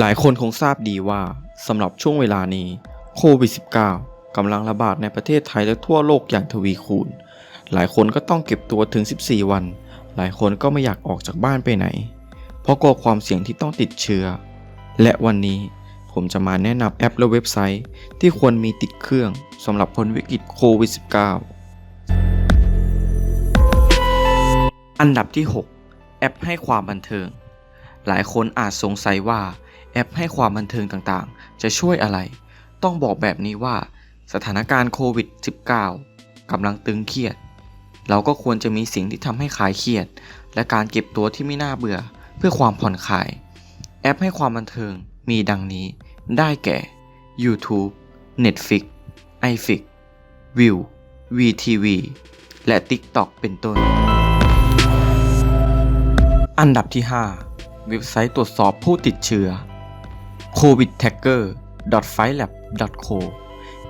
หลายคนคงทราบดีว่าสำหรับช่วงเวลานี้โควิด -19 กำลังระบาดในประเทศไทยและทั่วโลกอย่างทวีคูณ หลายคนก็ต้องเก็บตัวถึง 14 วัน หลายคนก็ไม่อยากออกจากบ้านไปไหน เพราะกลัวความเสี่ยงที่ต้องติดเชื้อ และวันนี้ผมจะมาแนะนำแอปและเว็บไซต์ ที่ควรมีติดเครื่องสำหรับพ้นวิกฤตโควิด -19 อันดับที่ 6 แอปให้ความบันเทิง หลายคนอาจสงสัยว่า แอปให้ความบันเทิงต่างๆ จะช่วยอะไร ต้องบอกแบบนี้ว่า สถานการณ์โควิด -19 กำลังตึงเครียด เราก็ควรจะมีสิ่งที่ทำให้คลายเครียด และการเก็บตัวที่ไม่น่าเบื่อ เพื่อความผ่อนคลาย แอปให้ความบันเทิงมีดังนี้ ได้แก่ YouTube Netflix iFix View VTV และ TikTok เป็นต้น อันดับที่ 5 เว็บไซต์ตรวจสอบผู้ติดเชื้อ covid tagger f i l a b co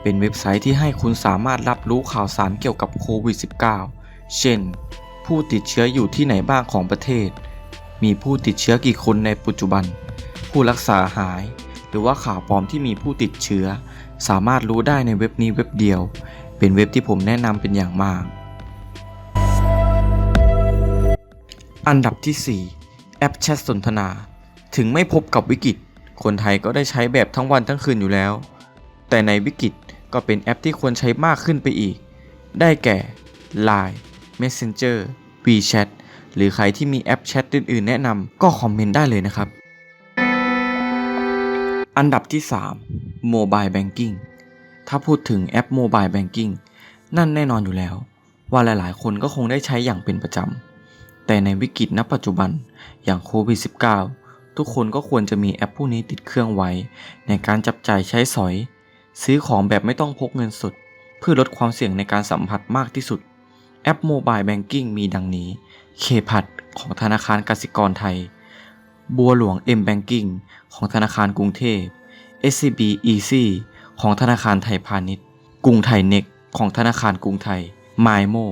เป็นเว็บไซต์ที่ให้คุณสามารถรับรู้ข่าวสารเกี่ยวกับโควิด -19 เช่น ผู้ติดเชื้ออยู่ที่ไหนบ้างของประเทศ มีผู้ติดเชื้อกี่คนในปัจจุบัน ผู้รักษาหาย หรือว่าข่าวปลอมที่มีผู้ติดเชื้อ สามารถรู้ได้ในเว็บนี้เว็บเดียว เป็นเว็บที่ผมแนะนำเป็นอย่างมาก อันดับที่ 4 แอปแชทสนทนา ถึงไม่พบกับวิกฤต คนไทยก็ได้ใช้แบบทั้งวันทั้งคืนอยู่แล้ว แต่ในวิกฤตก็เป็นแอปที่ควรใช้มากขึ้นไปอีก ได้แก่ Line Messenger WeChat หรือใครที่มีแอปแชทอื่นๆ แนะนำก็คอมเมนต์ได้เลยนะครับ อันดับที่ 3 Mobile Banking ถ้าพูดถึงแอป Mobile Banking นั่นแน่นอนอยู่แล้ว ว่าหลายๆ คนก็คงได้ใช้อย่างเป็นประจำแต่ในวิกฤตณปัจจุบันอย่างโควิด -19 ทุกคนก็ควรจะมีแอปพวกนี้ติดเครื่องไว้ ในการจับจ่ายใช้สอย ซื้อของแบบไม่ต้องพกเงินสด เพื่อลดความเสี่ยงในการสัมผัสมากที่สุด แอป Mobile Banking มีดังนี้ เคพัดของธนาคารกสิกรไทย บัวหลวง M Banking ของธนาคารกรุงเทพ SCB Easy ของธนาคารไทยพาณิชย์ กรุงไทยเน็กของธนาคารกรุงไทย m y m o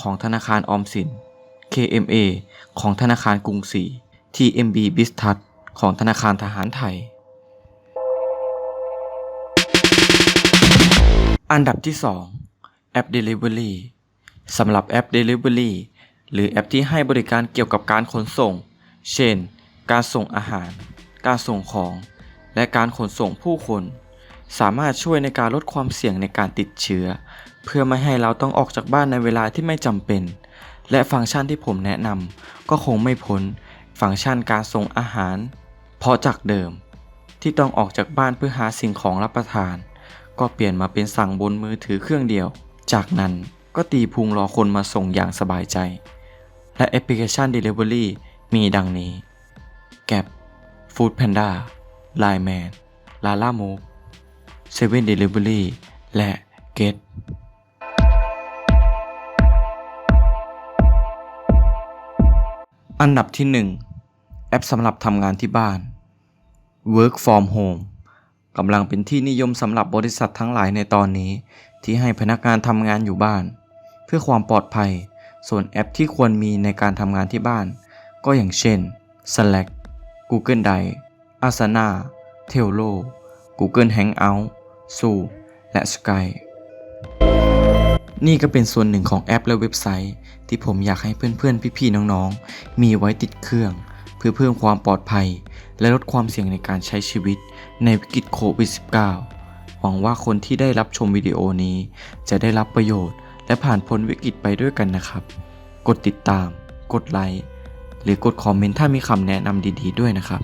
ของธนาคารออมสิน KMA ของธนาคารกรุงศรี TMB b i s t a t ของธนาคารทหารไทย อันดับที่ 2 แอป Delivery สำหรับแอป Delivery หรือแอปที่ให้บริการเกี่ยวกับการขนส่ง เช่น การส่งอาหาร การส่งของ และการขนส่งผู้คน สามารถช่วยในการลดความเสี่ยงในการติดเชื้อ เพื่อไม่ให้เราต้องออกจากบ้านในเวลาที่ไม่จำเป็น และฟังก์ชันที่ผมแนะนำก็คงไม่พ้น ฟังก์ชันการส่งอาหาร เพราะจากเดิม ที่ต้องออกจากบ้านเพื่อหาสิ่งของรับประทาน ก็เปลี่ยนมาเป็นสั่งบนมือถือเครื่องเดียว จากนั้นก็ตีพุงรอคนมาส่งอย่างสบายใจ และแอปพลิเคชัน Delivery มีดังนี้ g a p Food Panda Line Man Lala Move Seven Delivery และ Get อันดับที่ 1 แอปสำหรับทำงานที่บ้าน Work from Home กำลังเป็นที่นิยมสำหรับบริษัททั้งหลายในตอนนี้ ที่ให้พนักงานทำงานอยู่บ้าน เพื่อความปลอดภัย ส่วนแอปที่ควรมีในการทำงานที่บ้าน ก็อย่างเช่น Slack Google Drive Asana Trello Google Hangout Zoom และ Skype นี่ก็เป็นส่วนหนึ่งของแอปและเว็บไซต์ ที่ผมอยากให้เพื่อนๆ พี่ๆ น้องๆ มีไว้ติดเครื่อง เพื่อเพิ่มความปลอดภัย และลดความเสี่ยงในการใช้ชีวิตในวิกฤตโควิด -19 หวังว่าคนที่ได้รับชมวิดีโอนี้ จะได้รับประโยชน์ และผ่านพ้นวิกฤตไปด้วยกันนะครับ กดติดตาม กดไลค์หรือกดคอมเมนต์ถ้ามีคำแนะนำดี ๆ ด้วยนะครับ